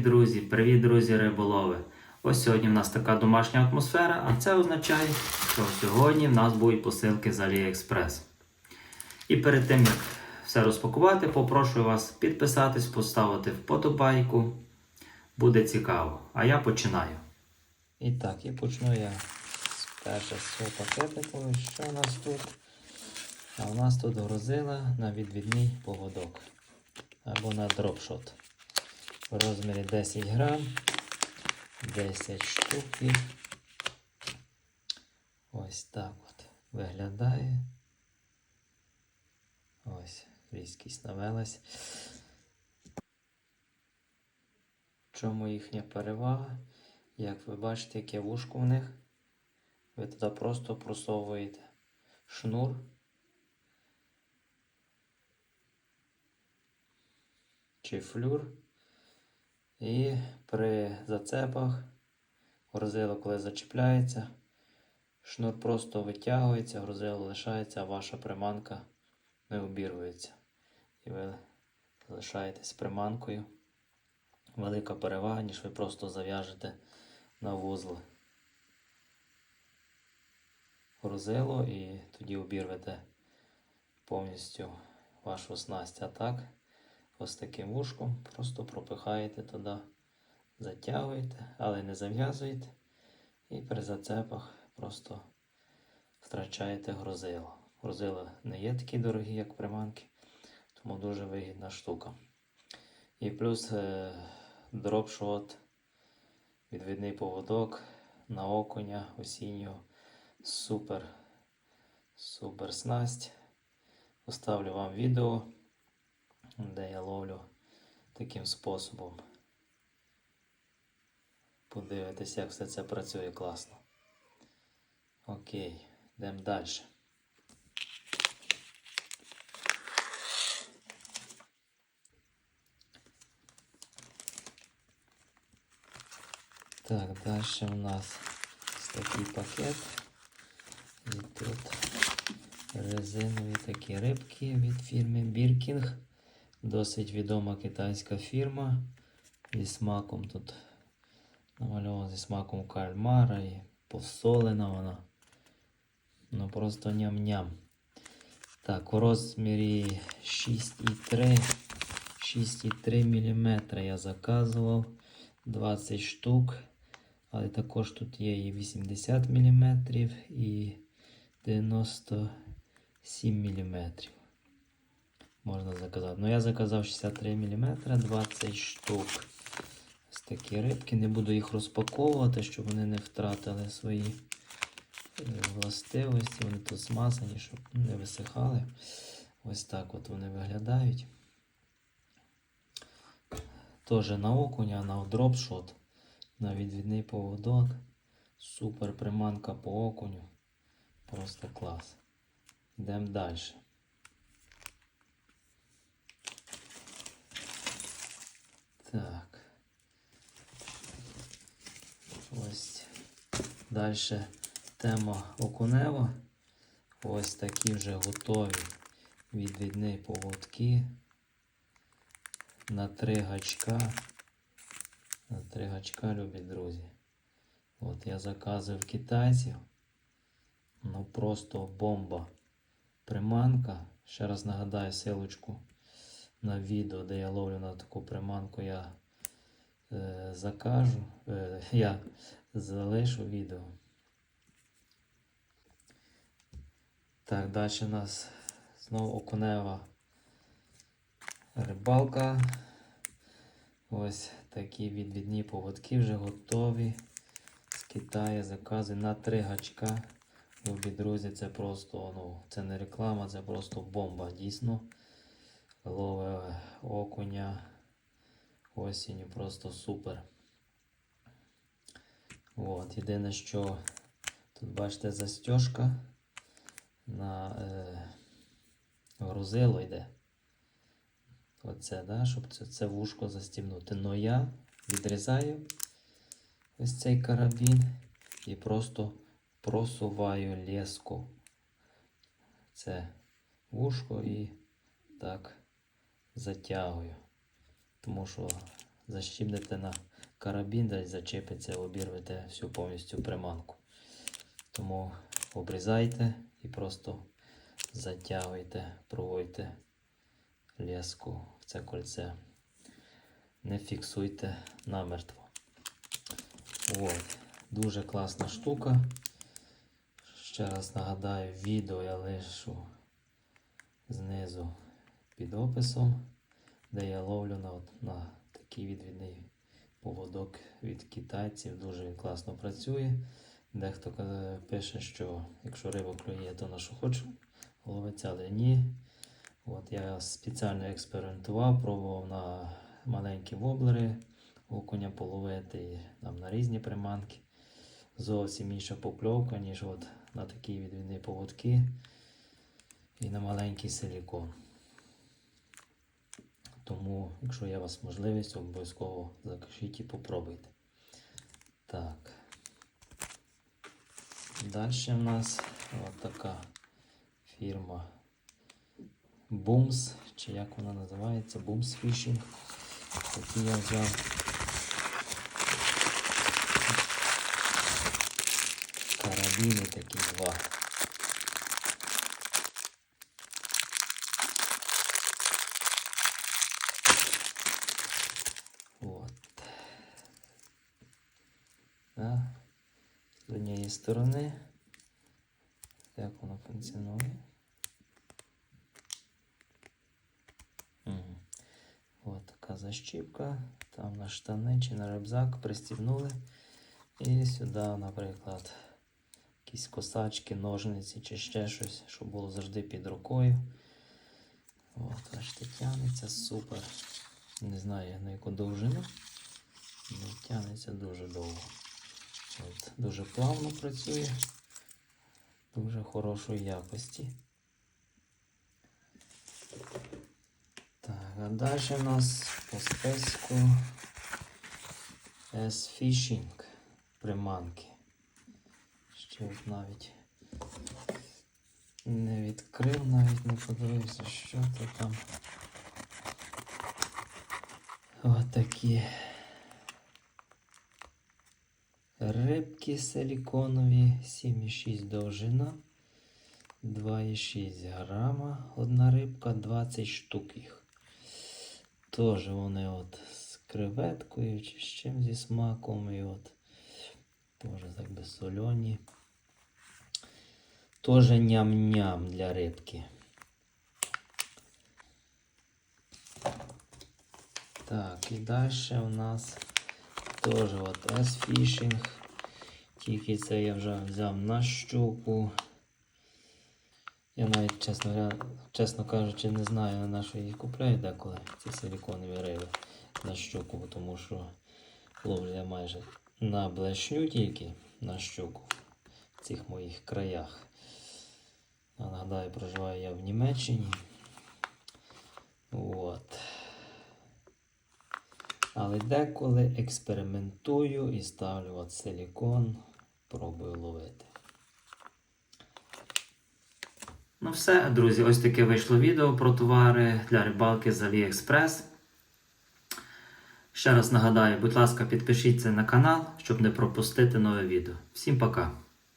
Друзі! Привіт, друзі риболови! Ось сьогодні в нас така домашня атмосфера, а це означає, що сьогодні в нас будуть посилки з AliExpress. І перед тим, як все розпакувати, попрошу вас підписатись, поставити вподобайку. Буде цікаво. А я починаю. І так, і почну я з першого пакетику. Що у нас тут? А у нас тут грузила на відвідний поводок або на дропшот в розмірі 10 грам, 10 штуків. Ось так от виглядає. Ось, різкість навелась. Чому їхня перевага? Як ви бачите, яке вушко в них, ви туди просто просовуєте шнур. Чи флюр. І при зацепах грузило, коли зачіпляється, шнур просто витягується, грузило лишається, а ваша приманка не обірвується. І ви залишаєтесь приманкою. Велика перевага, ніж ви просто зав'яжете на вузли грузило і тоді обірвете повністю вашу снасть. А так, ось таким вушком просто пропихаєте туди, затягуєте, але не зав'язуєте. І при зацепах просто втрачаєте грузило. Грузила не є такі дорогі, як приманки, тому дуже вигідна штука. І плюс е, дропшот, відвідний поводок на окуня осіннього. Супер, супер снасть. Поставлю вам відео, де я ловлю таким способом. Подивитись, як все це працює класно. Окей, йдемо далі. Так, далі у нас такий пакет. І тут резинові такі рибки від фірми Біркінг. Досить відома китайська фірма. Зі смаком тут намальована зі смаком кальмара і посолена вона. Ну просто ням-ням. Так, у розмірі 6,3 6,3 мм я заказував 20 штук. Але також тут є і 80 мм і 97 мм. Можна заказати. Ну, я заказав 63 мм, 20 штук. Ось такі рибки. Не буду їх розпаковувати, щоб вони не втратили свої е, властивості. Вони тут смазані, щоб не висихали. Ось так от вони виглядають. Теж на окуня, на дропшот, на відвідний поводок. Супер приманка по окуню. Просто клас. Йдемо далі. Так. Ось далі тема окунева. Ось такі вже готові відвідні поводки. На три гачка. На три гачка, любі друзі. От я заказував китайців. Ну просто бомба. Приманка. Ще раз нагадаю силочку на відео, де я ловлю на таку приманку, я е, закажу. Е, я залишу відео. Так, далі у нас знову окунева рибалка. Ось такі відвідні поводки вже готові. З Китаю закази на три гачка. Любі друзі, це просто, ну, це не реклама, це просто бомба. Дійсно. Лове окуня осінню просто супер. От, єдине, що тут бачите застежка на е, грузило йде. Оце, да, щоб це, це вушко застібнути. Но я відрізаю ось цей карабін і просто просуваю леску. Це вушко і так затягую. Тому що защібнете на карабін, десь зачепиться, обірвете всю повністю приманку. Тому обрізайте і просто затягуйте, проводьте леску в це кольце. Не фіксуйте намертво. От. Дуже класна штука. Ще раз нагадаю, відео я лишу знизу під описом, де я ловлю на, на такий відвідний поводок від китайців. Дуже він класно працює. Дехто пише, що якщо риба клює, то на що хочу ловиться, але ні. От я спеціально експериментував, пробував на маленькі воблери окуня половити там на різні приманки. Зовсім інша покльовка, ніж от на такі відвідні поводки і на маленький силікон. Тому, якщо є у вас можливість, обов'язково закажіть і попробуйте. Так. Далі в нас от така фірма Booms, чи як вона називається, Booms Fishing. Такі я взяв. Карабіни такі два. От. Да. Однієї сторони. Як воно функціонує? Мгм. От така защіпка. Там на штани чи на рюкзак пристібнули. І сюди, наприклад, якісь косачки, ножниці чи ще щось, щоб було завжди під рукою. От, бачите, тягнеться супер. Не знаю на яку довжину. але тягнеться дуже довго. От, дуже плавно працює, дуже хорошої якості. Так, а далі у нас по списку S-Fishing приманки. Ще от навіть не відкрив, навіть не подивився, що то там. Отакі рибки силіконові, 7,6 довжина, 2,6 грама. Одна рибка, 20 штук їх. Теж вони от з креветкою чи з чим зі смаком. І от теж так би сольоні. Теж ням-ням для рибки. Так, і далі у нас теж от S-Fishing. Тільки це я вже взяв на щуку. Я навіть, чесно, чесно кажучи, не знаю, на що їх купляють деколи ці силіконові риби на щуку, тому що ловлю я майже на блешню тільки на щуку в цих моїх краях. А нагадаю, проживаю я в Німеччині. От. Але деколи експериментую і ставлю от силікон, пробую ловити. Ну все, друзі, ось таке вийшло відео про товари для рибалки з AliExpress. Ще раз нагадаю, будь ласка, підпишіться на канал, щоб не пропустити нове відео. Всім пока!